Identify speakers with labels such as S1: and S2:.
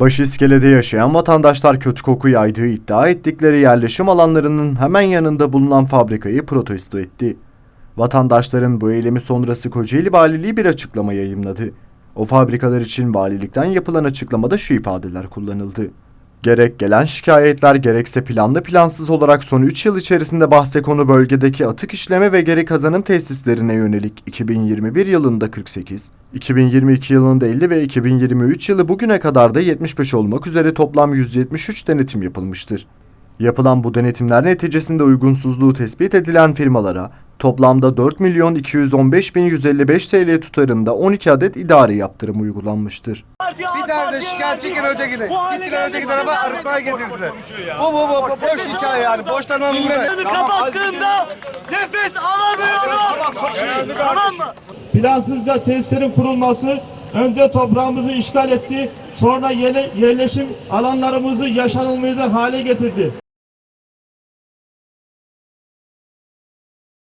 S1: Başiskelede yaşayan vatandaşlar kötü koku yaydığı iddia ettikleri yerleşim alanlarının hemen yanında bulunan fabrikayı protesto etti. Vatandaşların bu eylemi sonrası Kocaeli Valiliği bir açıklama yayımladı. O fabrikalar için valilikten yapılan açıklamada şu ifadeler kullanıldı. Gerek gelen şikayetler gerekse planlı plansız olarak son 3 yıl içerisinde bahse konu bölgedeki atık işleme ve geri kazanım tesislerine yönelik 2021 yılında 48, 2022 yılında 50 ve 2023 yılı bugüne kadar da 75 olmak üzere toplam 173 denetim yapılmıştır. Yapılan bu denetimler neticesinde uygunsuzluğu tespit edilen firmalara toplamda 4 milyon 215 bin 155 TL tutarında 12 adet idari yaptırım uygulanmıştır.
S2: Bir tane de şikayetçiyken ötekine. Gittiler öteki tarafa arıtmaya getirdiler. Bu bu bu, bu boş hikaye yani. Boştan anlamda.
S3: Gözü kapattığımda nefes alamıyorum. Tamam mı?
S4: Plansızca tesislerin kurulması önce toprağımızı işgal etti, sonra yerleşim alanlarımızı yaşanılmaz hale getirdi.